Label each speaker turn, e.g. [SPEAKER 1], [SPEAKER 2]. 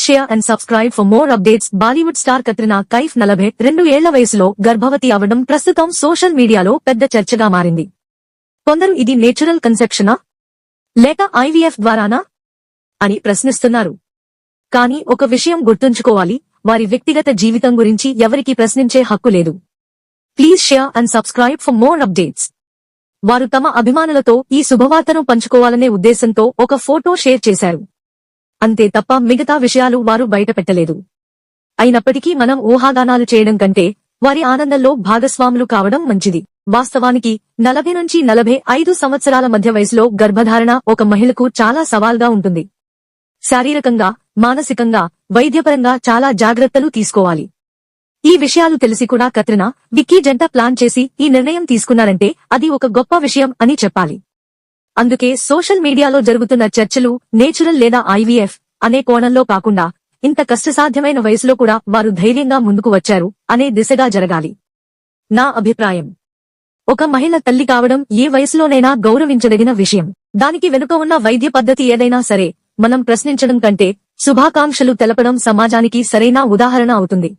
[SPEAKER 1] Please share and subscribe for more updates Bollywood star Katrina Kaif నలభై రెండు ఏళ్ళ వయసులో గర్భవతి అవడం ప్రస్తుతం సోషల్ మీడియాలో పెద్ద చర్చగా మారింది. కొందరు ఇది నేచురల్ కన్సెప్షనా లేక ఐవీఎఫ్ ద్వారానా? అని ప్రశ్నిస్తున్నారు. కానీ ఒక విషయం గుర్తుంచుకోవాలి వారి వ్యక్తిగత జీవితం గురించి ఎవరికీ ప్రశ్నించే హక్కు లేదు. Please share and subscribe for more updates వారు తమ అభిమానులతో ఈ శుభవార్తను పంచుకోవాలనే ఉద్దేశంతో ఒక ఫోటో షేర్ చేశారు. అంతే తప్ప మిగతా విషయాలు వారు బయటపెట్టలేదు. అయినప్పటికీ మనం ఊహాగానాలు చేయడం కంటే వారి ఆనందంలో భాగస్వాములు కావడం మంచిది. వాస్తవానికి నలభై నుంచి నలభై ఐదు సంవత్సరాల మధ్య వయసులో గర్భధారణ ఒక మహిళకు చాలా సవాల్గా ఉంటుంది. శారీరకంగా మానసికంగా వైద్యపరంగా చాలా జాగ్రత్తలు తీసుకోవాలి. ఈ విషయాలు తెలిసి కూడా కత్రినా విక్కీ జంట ప్లాన్ చేసి ఈ నిర్ణయం తీసుకున్నారంటే అది ఒక గొప్ప విషయం అని చెప్పాలి. అందుకే సోషల్ మీడియాలో జరుగుతున్న చర్చలు నేచురల్ లేదా ఐవీఎఫ్ అనే కోణంలో కాకుండా ఇంత కష్టసాధ్యమైన వయసులో కూడా వారు ధైర్యంగా ముందుకు వచ్చారు అనే దిశగా జరగాలి. నా అభిప్రాయం. ఒక మహిళ తల్లి కావడం ఏ వయసులోనైనా గౌరవించదగిన విషయం. దానికి వెనుక ఉన్న వైద్య పద్ధతి ఏదైనా సరే మనం ప్రశ్నించడం కంటే శుభాకాంక్షలు తెలపడం సమాజానికి సరైన ఉదాహరణ అవుతుంది.